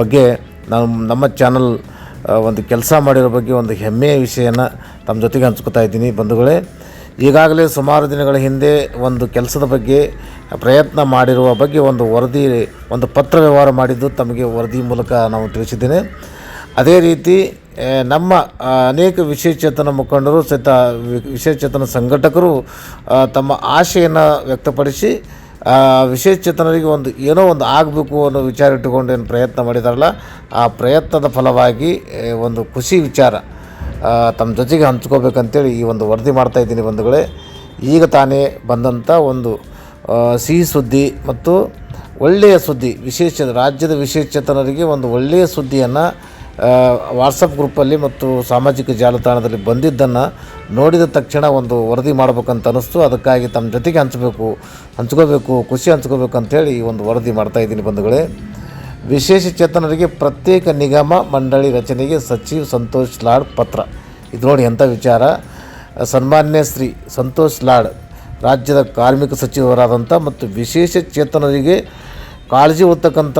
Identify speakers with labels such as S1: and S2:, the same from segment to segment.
S1: ಬಗ್ಗೆ ನಾವು ನಮ್ಮ ಚಾನಲ್ ಒಂದು ಕೆಲಸ ಮಾಡಿರೋ ಬಗ್ಗೆ ಒಂದು ಹೆಮ್ಮೆಯ ವಿಷಯನ ತಮ್ಮ ಜೊತೆಗೆ ಹಂಚ್ಕೊತಾ ಇದ್ದೀನಿ ಬಂಧುಗಳೇ. ಈಗಾಗಲೇ ಸುಮಾರು ದಿನಗಳ ಹಿಂದೆ ಒಂದು ಕೆಲಸದ ಬಗ್ಗೆ ಪ್ರಯತ್ನ ಮಾಡಿರುವ ಬಗ್ಗೆ ಒಂದು ವರದಿ, ಒಂದು ಪತ್ರ ವ್ಯವಹಾರ ಮಾಡಿದ್ದು ತಮಗೆ ವರದಿ ಮೂಲಕ ನಾವು ತಿಳಿಸಿದ್ದೇನೆ. ಅದೇ ರೀತಿ ನಮ್ಮ ಅನೇಕ ವಿಶೇಷಚೇತನ ಮುಖಂಡರು ಸಹಿತ ವಿಶೇಷಚೇತನ ಸಂಘಟಕರು ತಮ್ಮ ಆಶೆಯನ್ನು ವ್ಯಕ್ತಪಡಿಸಿ ವಿಶೇಷಚೇತನರಿಗೆ ಒಂದು ಏನೋ ಒಂದು ಆಗಬೇಕು ಅನ್ನೋ ವಿಚಾರ ಇಟ್ಟುಕೊಂಡು ಏನು ಪ್ರಯತ್ನ ಮಾಡಿದಾರಲ್ಲ, ಆ ಪ್ರಯತ್ನದ ಫಲವಾಗಿ ಒಂದು ಖುಷಿ ವಿಚಾರ ತಮ್ಮ ಜೊತೆಗೆ ಹಂಚ್ಕೋಬೇಕಂತೇಳಿ ಈ ಒಂದು ವರದಿ ಮಾಡ್ತಾ ಇದ್ದೀನಿ ಬಂಧುಗಳೇ. ಈಗ ತಾನೇ ಬಂದಂಥ ಒಂದು ಸಿಹಿ ಸುದ್ದಿ ಮತ್ತು ಒಳ್ಳೆಯ ಸುದ್ದಿ, ವಿಶೇಷ ರಾಜ್ಯದ ವಿಶೇಷಚೇತನರಿಗೆ ಒಂದು ಒಳ್ಳೆಯ ಸುದ್ದಿಯನ್ನು ವಾಟ್ಸಪ್ ಗ್ರೂಪಲ್ಲಿ ಮತ್ತು ಸಾಮಾಜಿಕ ಜಾಲತಾಣದಲ್ಲಿ ಬಂದಿದ್ದನ್ನು ನೋಡಿದ ತಕ್ಷಣ ಒಂದು ವರದಿ ಮಾಡ್ಬೇಕಂತ ಅನ್ನಿಸ್ತು. ಅದಕ್ಕಾಗಿ ತಮ್ಮ ಜೊತೆಗೆ ಹಂಚಬೇಕು, ಹಂಚ್ಕೋಬೇಕು, ಖುಷಿ ಹಂಚ್ಕೋಬೇಕು ಅಂತೇಳಿ ಈ ಒಂದು ವರದಿ ಮಾಡ್ತಾ ಇದ್ದೀನಿ ಬಂಧುಗಳೇ. ವಿಶೇಷ ಚೇತನರಿಗೆ ಪ್ರತ್ಯೇಕ ನಿಗಮ, ಮಂಡಳಿ ರಚನೆಗೆ ಸಚಿವ ಸಂತೋಷ್ ಲಾಡ್ ಪತ್ರ. ಇದು ನೋಡಿ ಎಂಥ ವಿಚಾರ. ಸನ್ಮಾನ್ಯ ಶ್ರೀ ಸಂತೋಷ್ ಲಾಡ್, ರಾಜ್ಯದ ಕಾರ್ಮಿಕ ಸಚಿವರಾದಂಥ ಮತ್ತು ವಿಶೇಷ ಚೇತನರಿಗೆ ಕಾಳಜಿ ಹೊತ್ತಕ್ಕಂಥ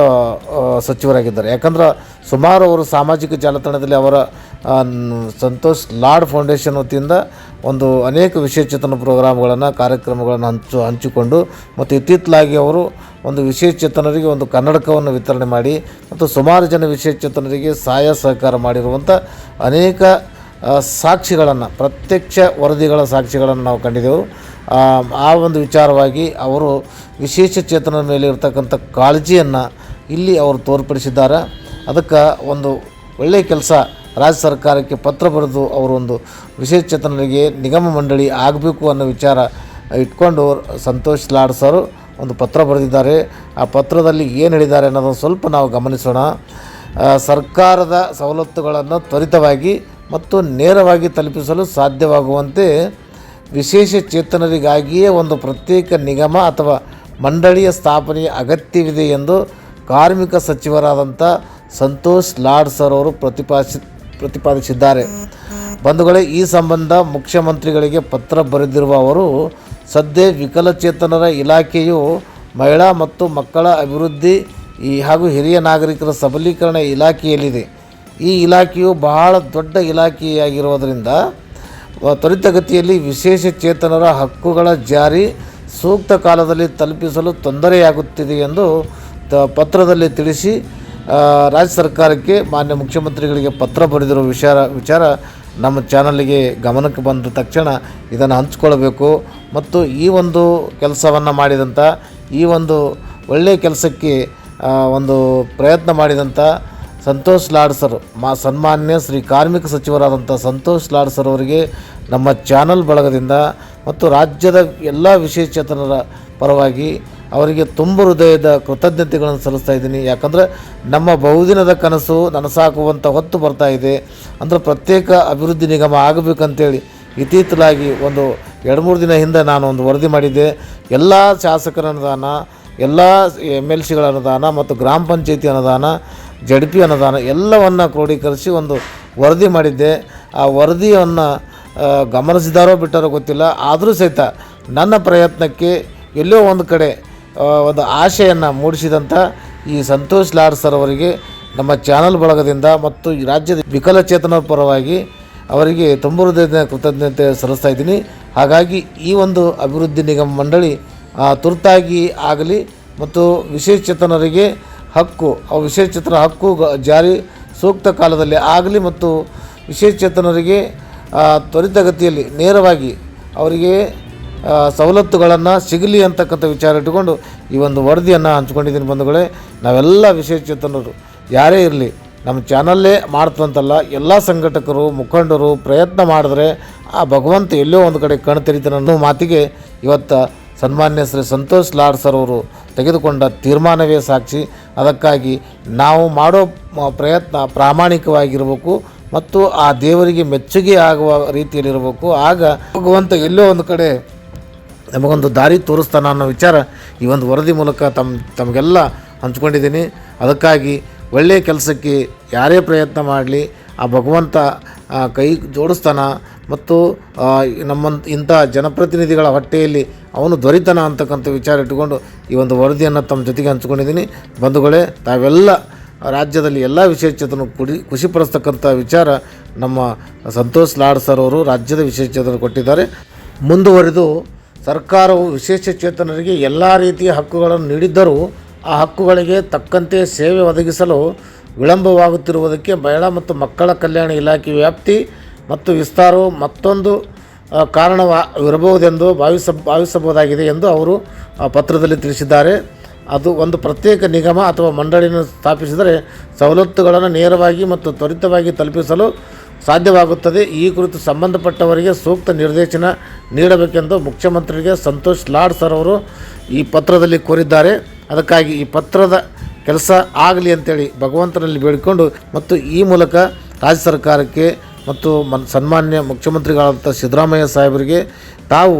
S1: ಸಚಿವರಾಗಿದ್ದಾರೆ. ಯಾಕಂದ್ರೆ ಸುಮಾರು ಅವರು ಸಾಮಾಜಿಕ ಜಾಲತಾಣದಲ್ಲಿ ಅವರ ಸಂತೋಷ್ ಲಾಡ್ ಫೌಂಡೇಶನ್ ವತಿಯಿಂದ ಒಂದು ಅನೇಕ ವಿಶೇಷಚೇತನ ಪ್ರೋಗ್ರಾಮ್ಗಳನ್ನು, ಕಾರ್ಯಕ್ರಮಗಳನ್ನು ಹಂಚು, ಹಂಚಿಕೊಂಡು ಮತ್ತು ಇತ್ತಿತ್ತಲಾಗಿ ಅವರು ಒಂದು ವಿಶೇಷಚೇತನರಿಗೆ ಒಂದು ಕನ್ನಡಕವನ್ನು ವಿತರಣೆ ಮಾಡಿ ಮತ್ತು ಸುಮಾರು ಜನ ವಿಶೇಷಚೇತನರಿಗೆ ಸಹಾಯ ಸಹಕಾರ ಮಾಡಿರುವಂಥ ಅನೇಕ ಸಾಕ್ಷಿಗಳನ್ನು, ಪ್ರತ್ಯಕ್ಷ ವರದಿಗಳ ಸಾಕ್ಷಿಗಳನ್ನು ನಾವು ಕಂಡಿದ್ದೆವು. ಆ, ಒಂದು ವಿಚಾರವಾಗಿ ಅವರು ವಿಶೇಷ ಚೇತನದ ಮೇಲೆ ಇರತಕ್ಕಂಥ ಕಾಳಜಿಯನ್ನು ಇಲ್ಲಿ ಅವರು ತೋರ್ಪಡಿಸಿದ್ದಾರೆ. ಅದಕ್ಕೆ ಒಂದು ಒಳ್ಳೆಯ ಕೆಲಸ ರಾಜ್ಯ ಸರ್ಕಾರಕ್ಕೆ ಪತ್ರ ಬರೆದು ಅವರೊಂದು ವಿಶೇಷ ಚೇತನರಿಗೆ ನಿಗಮ ಮಂಡಳಿ ಆಗಬೇಕು ಅನ್ನೋ ವಿಚಾರ ಇಟ್ಕೊಂಡು ಸಂತೋಷ್ ಲಾಡ್ ಸರ್ ಒಂದು ಪತ್ರ ಬರೆದಿದ್ದಾರೆ. ಆ ಪತ್ರದಲ್ಲಿ ಏನು ಹೇಳಿದ್ದಾರೆ ಅನ್ನೋದನ್ನು ಸ್ವಲ್ಪ ನಾವು ಗಮನಿಸೋಣ. ಸರ್ಕಾರದ ಸವಲತ್ತುಗಳನ್ನು ತ್ವರಿತವಾಗಿ ಮತ್ತು ನೇರವಾಗಿ ತಲುಪಿಸಲು ಸಾಧ್ಯವಾಗುವಂತೆ ವಿಶೇಷ ಚೇತನರಿಗಾಗಿಯೇ ಒಂದು ಪ್ರತ್ಯೇಕ ನಿಗಮ ಅಥವಾ ಮಂಡಳಿಯ ಸ್ಥಾಪನೆಯ ಅಗತ್ಯವಿದೆ ಎಂದು ಕಾರ್ಮಿಕ ಸಚಿವರಾದಂಥ ಸಂತೋಷ್ ಲಾಡ್ ಸರ್ ಅವರು ಪ್ರತಿಪಾದಿಸಿ ಪ್ರತಿಪಾದಿಸಿದ್ದಾರೆ. ಬಂಧುಗಳೇ, ಈ ಸಂಬಂಧ ಮುಖ್ಯಮಂತ್ರಿಗಳಿಗೆ ಪತ್ರ ಬರೆದಿರುವ ಅವರು, ಸದ್ಯ ವಿಕಲಚೇತನರ ಇಲಾಖೆಯು ಮಹಿಳಾ ಮತ್ತು ಮಕ್ಕಳ ಅಭಿವೃದ್ಧಿ ಈ ಹಾಗೂ ಹಿರಿಯ ನಾಗರಿಕರ ಸಬಲೀಕರಣ ಇಲಾಖೆಯಲ್ಲಿದೆ. ಈ ಇಲಾಖೆಯು ಬಹಳ ದೊಡ್ಡ ಇಲಾಖೆಯಾಗಿರುವುದರಿಂದ ತ್ವರಿತಗತಿಯಲ್ಲಿ ವಿಶೇಷ ಚೇತನರ ಹಕ್ಕುಗಳ ಜಾರಿ ಸೂಕ್ತ ಕಾಲದಲ್ಲಿ ತಲುಪಿಸಲು ತೊಂದರೆಯಾಗುತ್ತಿದೆ ಎಂದು ತ ಪತ್ರದಲ್ಲಿ ತಿಳಿಸಿ ರಾಜ್ಯ ಸರ್ಕಾರಕ್ಕೆ ಮಾನ್ಯ ಮುಖ್ಯಮಂತ್ರಿಗಳಿಗೆ ಪತ್ರ ಬರೆದಿರೋ ವಿಚಾರ ವಿಚಾರ ನಮ್ಮ ಚಾನಲ್ಗೆ ಗಮನಕ್ಕೆ ಬಂದ ತಕ್ಷಣ ಇದನ್ನು ಹಂಚ್ಕೊಳ್ಬೇಕು. ಮತ್ತು ಈ ಒಂದು ಕೆಲಸವನ್ನು ಮಾಡಿದಂಥ ಈ ಒಂದು ಒಳ್ಳೆಯ ಕೆಲಸಕ್ಕೆ ಒಂದು ಪ್ರಯತ್ನ ಮಾಡಿದಂಥ ಸಂತೋಷ್ ಲಾಡ್ ಸರ್ ಮಾ ಸನ್ಮಾನ್ಯ ಶ್ರೀ ಕಾರ್ಮಿಕ ಸಚಿವರಾದಂಥ ಸಂತೋಷ್ ಲಾಡ್ ಸರ್ ಅವರಿಗೆ ನಮ್ಮ ಚಾನಲ್ ಬಳಗದಿಂದ ಮತ್ತು ರಾಜ್ಯದ ಎಲ್ಲ ವಿಶೇಷಚೇತನರ ಪರವಾಗಿ ಅವರಿಗೆ ತುಂಬ ಹೃದಯದ ಕೃತಜ್ಞತೆಗಳನ್ನು ಸಲ್ಲಿಸ್ತಾ ಇದ್ದೀನಿ. ಯಾಕಂದರೆ ನಮ್ಮ ಬಹುದಿನದ ಕನಸು ನನಸಾಕುವಂಥ ಹೊತ್ತು ಬರ್ತಾ ಇದೆ. ಅಂದರೆ ಪ್ರತ್ಯೇಕ ಅಭಿವೃದ್ಧಿ ನಿಗಮ ಆಗಬೇಕಂತೇಳಿ ಇತ್ತೀಚಲಾಗಿ ಒಂದು ಎರಡು ಮೂರು ದಿನ ಹಿಂದೆ ನಾನು ಒಂದು ವರದಿ ಮಾಡಿದ್ದೆ. ಎಲ್ಲ ಶಾಸಕರ ಅನುದಾನ ಎಲ್ಲ ಎಂ ಎಲ್ ಸಿಗಳ ಅನುದಾನ ಮತ್ತು ಗ್ರಾಮ ಪಂಚಾಯತಿ ಅನುದಾನ ಜಡ್ ಪಿ ಅನುದಾನ ಎಲ್ಲವನ್ನು ಕ್ರೋಢೀಕರಿಸಿ ಒಂದು ವರದಿ ಮಾಡಿದ್ದೆ. ಆ ವರದಿಯನ್ನು ಗಮನಿಸಿದಾರೋ ಬಿಟ್ಟಾರೋ ಗೊತ್ತಿಲ್ಲ. ಆದರೂ ಸಹಿತ ನನ್ನ ಪ್ರಯತ್ನಕ್ಕೆ ಎಲ್ಲೋ ಒಂದು ಕಡೆ ಒಂದು ಆಶೆಯನ್ನು ಮೂಡಿಸಿದಂಥ ಈ ಸಂತೋಷ್ ಲಾರ್ ಸರ್ ಅವರಿಗೆ, ನಮ್ಮ ಚಾನಲ್ ಬಳಗದಿಂದ ಮತ್ತು ರಾಜ್ಯದ ವಿಕಲಚೇತನ ಪರವಾಗಿ ಅವರಿಗೆ ತುಂಬ ಹೃದಯದ ಕೃತಜ್ಞತೆ ಸಲ್ಲಿಸ್ತಾ ಇದ್ದೀನಿ. ಹಾಗಾಗಿ ಈ ಒಂದು ಅಭಿವೃದ್ಧಿ ನಿಗಮ ಮಂಡಳಿ ತುರ್ತಾಗಿ ಆಗಲಿ ಮತ್ತು ವಿಶೇಷಚೇತನರಿಗೆ ಹಕ್ಕು, ಆ ವಿಶೇಷಚೇತನ ಹಕ್ಕು ಜಾರಿ ಸೂಕ್ತ ಕಾಲದಲ್ಲಿ ಆಗಲಿ ಮತ್ತು ವಿಶೇಷಚೇತನರಿಗೆ ತ್ವರಿತಗತಿಯಲ್ಲಿ ನೇರವಾಗಿ ಅವರಿಗೆ ಸವಲತ್ತುಗಳನ್ನು ಸಿಗಲಿ ಅಂತಕ್ಕಂಥ ವಿಚಾರ ಇಟ್ಟುಕೊಂಡು ಈ ಒಂದು ವರದಿಯನ್ನು ಹಂಚ್ಕೊಂಡಿದ್ದೀನಿ ಬಂಧುಗಳೇ. ನಾವೆಲ್ಲ ವಿಶೇಷಚೇತನರು, ಯಾರೇ ಇರಲಿ, ನಮ್ಮ ಚಾನಲ್ಲೇ ಮಾಡ್ತಂತಲ್ಲ, ಎಲ್ಲ ಸಂಘಟಕರು, ಮುಖಂಡರು ಪ್ರಯತ್ನ ಮಾಡಿದ್ರೆ ಆ ಭಗವಂತ ಎಲ್ಲೋ ಒಂದು ಕಡೆ ಕಣ್ತರಿತಾನೆ ಅನ್ನೋ ಮಾತಿಗೆ ಇವತ್ತು ಸನ್ಮಾನ್ಯ ಶ್ರೀ ಸಂತೋಷ್ ಲಾಡ್ ಸರ್ ಅವರು ತೆಗೆದುಕೊಂಡ ತೀರ್ಮಾನವೇ ಸಾಕ್ಷಿ. ಅದಕ್ಕಾಗಿ ನಾವು ಮಾಡೋ ಪ್ರಯತ್ನ ಪ್ರಾಮಾಣಿಕವಾಗಿರಬೇಕು ಮತ್ತು ಆ ದೇವರಿಗೆ ಮೆಚ್ಚುಗೆ ಆಗುವ ರೀತಿಯಲ್ಲಿರಬೇಕು. ಆಗ ಭಗವಂತ ಎಲ್ಲೋ ಒಂದು ಕಡೆ ನಮಗೊಂದು ದಾರಿ ತೋರಿಸ್ತಾನೆ ಅನ್ನೋ ವಿಚಾರ ಈ ಒಂದು ವರದಿ ಮೂಲಕ ತಮ್ಮ ತಮಗೆಲ್ಲ ಹಂಚ್ಕೊಂಡಿದ್ದೀನಿ. ಅದಕ್ಕಾಗಿ ಒಳ್ಳೆಯ ಕೆಲಸಕ್ಕೆ ಯಾರೇ ಪ್ರಯತ್ನ ಮಾಡಲಿ ಆ ಭಗವಂತ ಕೈ ಜೋಡಿಸ್ತಾನ ಮತ್ತು ಆ, ನಮ್ಮ ಇಂಥ ಜನಪ್ರತಿನಿಧಿಗಳ ಹೊಟ್ಟೆಯಲ್ಲಿ ಅವನು ದೊರಿತಾನ ಅಂತಕ್ಕಂಥ ವಿಚಾರ ಇಟ್ಟುಕೊಂಡು ಈ ಒಂದು ವರದಿಯನ್ನು ತಮ್ಮ ಜೊತೆಗೆ ಹಂಚ್ಕೊಂಡಿದ್ದೀನಿ. ಬಂಧುಗಳೇ, ತಾವೆಲ್ಲ ರಾಜ್ಯದಲ್ಲಿ ಎಲ್ಲ ವಿಶೇಷಚೇತನ ಕುಡಿ, ಖುಷಿಪಡಿಸ್ತಕ್ಕಂಥ ವಿಚಾರ ನಮ್ಮ ಸಂತೋಷ್ ಲಾಡ್ ಸರ್ ಅವರು ರಾಜ್ಯದ ವಿಶೇಷಚೇತನ ಕೊಟ್ಟಿದ್ದಾರೆ. ಮುಂದುವರೆದು ಸರ್ಕಾರವು ವಿಶೇಷಚೇತನರಿಗೆ ಎಲ್ಲ ರೀತಿಯ ಹಕ್ಕುಗಳನ್ನು ನೀಡಿದ್ದರೂ ಆ ಹಕ್ಕುಗಳಿಗೆ ತಕ್ಕಂತೆ ಸೇವೆ ಒದಗಿಸಲು ವಿಳಂಬವಾಗುತ್ತಿರುವುದಕ್ಕೆ ಮಹಿಳಾ ಮತ್ತು ಮಕ್ಕಳ ಕಲ್ಯಾಣ ಇಲಾಖೆ ವ್ಯಾಪ್ತಿ ಮತ್ತು ವಿಸ್ತಾರವು ಮತ್ತೊಂದು ಕಾರಣವಿರಬಹುದೆಂದು ಭಾವಿಸ, ಭಾವಿಸಬಹುದಾಗಿದೆ ಎಂದು ಅವರು ಪತ್ರದಲ್ಲಿ ತಿಳಿಸಿದ್ದಾರೆ. ಅದು ಒಂದು ಪ್ರತ್ಯೇಕ ನಿಗಮ ಅಥವಾ ಮಂಡಳಿಯನ್ನು ಸ್ಥಾಪಿಸಿದರೆ ಸವಲತ್ತುಗಳನ್ನು ನೇರವಾಗಿ ಮತ್ತು ತ್ವರಿತವಾಗಿ ತಲುಪಿಸಲು ಸಾಧ್ಯವಾಗುತ್ತದೆ. ಈ ಕುರಿತು ಸಂಬಂಧಪಟ್ಟವರಿಗೆ ಸೂಕ್ತ ನಿರ್ದೇಶನ ನೀಡಬೇಕೆಂದು ಮುಖ್ಯಮಂತ್ರಿಗೆ ಸಂತೋಷ್ ಲಾಡ್ ಸರ್ ಅವರು ಈ ಪತ್ರದಲ್ಲಿ ಕೋರಿದ್ದಾರೆ. ಅದಕ್ಕಾಗಿ ಈ ಪತ್ರದ ಕೆಲಸ ಆಗಲಿ ಅಂತೇಳಿ ಭಗವಂತನಲ್ಲಿ ಬೇಡಿಕೊಂಡು ಮತ್ತು ಈ ಮೂಲಕ ರಾಜ್ಯ ಸರ್ಕಾರಕ್ಕೆ ಮತ್ತು ಮನ್ ಸನ್ಮಾನ್ಯ ಮುಖ್ಯಮಂತ್ರಿಗಳಾದಂಥ ಸಿದ್ದರಾಮಯ್ಯ ಸಾಹೇಬರಿಗೆ ತಾವು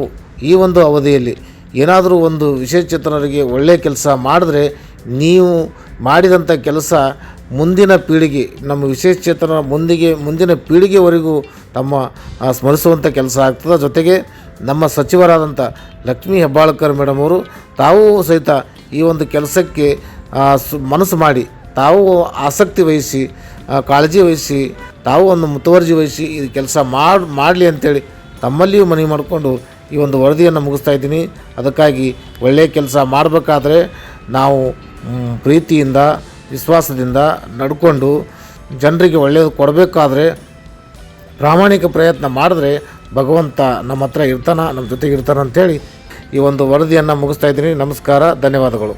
S1: ಈ ಒಂದು ಅವಧಿಯಲ್ಲಿ ಏನಾದರೂ ಒಂದು ವಿಶೇಷಚೇತನರಿಗೆ ಒಳ್ಳೆಯ ಕೆಲಸ ಮಾಡಿದ್ರೆ ನೀವು ಮಾಡಿದಂಥ ಕೆಲಸ ಮುಂದಿನ ಪೀಳಿಗೆ, ನಮ್ಮ ವಿಶೇಷಚೇತನ ಮುಂದಿಗೆ, ಮುಂದಿನ ಪೀಳಿಗೆವರೆಗೂ ತಮ್ಮ ಸ್ಮರಿಸುವಂಥ ಕೆಲಸ ಆಗ್ತದೆ. ಜೊತೆಗೆ ನಮ್ಮ ಸಚಿವರಾದಂಥ ಲಕ್ಷ್ಮೀ ಹೆಬ್ಬಾಳ್ಕರ್ ಮೇಡಮ್ ಅವರು ತಾವೂ ಸಹಿತ ಈ ಒಂದು ಕೆಲಸಕ್ಕೆ ಸು, ಮನಸ್ಸು ಮಾಡಿ ತಾವು ಆಸಕ್ತಿ ವಹಿಸಿ ಕಾಳಜಿ ವಹಿಸಿ, ತಾವು ಒಂದು ಮುತುವರ್ಜಿ ವಹಿಸಿ ಈ ಕೆಲಸ ಮಾಡಿ, ಮಾಡಲಿ ಅಂತೇಳಿ ತಮ್ಮಲ್ಲಿಯೂ ಮನವಿ ಮಾಡಿಕೊಂಡು ಈ ಒಂದು ವರದಿಯನ್ನು ಮುಗಿಸ್ತಾ ಇದ್ದೀನಿ. ಅದಕ್ಕಾಗಿ ಒಳ್ಳೆಯ ಕೆಲಸ ಮಾಡಬೇಕಾದ್ರೆ ನಾವು ಪ್ರೀತಿಯಿಂದ, ವಿಶ್ವಾಸದಿಂದ ನಡ್ಕೊಂಡು ಜನರಿಗೆ ಒಳ್ಳೆಯದು ಕೊಡಬೇಕಾದ್ರೆ ಪ್ರಾಮಾಣಿಕ ಪ್ರಯತ್ನ ಮಾಡಿದ್ರೆ ಭಗವಂತ ನಮ್ಮ ಹತ್ರ ಇರ್ತಾನ, ನಮ್ಮ ಜೊತೆಗೆ ಇರ್ತಾನೆ ಅಂತೇಳಿ ಈ ಒಂದು ವರದಿಯನ್ನು ಮುಗಿಸ್ತಾ ಇದ್ದೀನಿ. ನಮಸ್ಕಾರ, ಧನ್ಯವಾದಗಳು.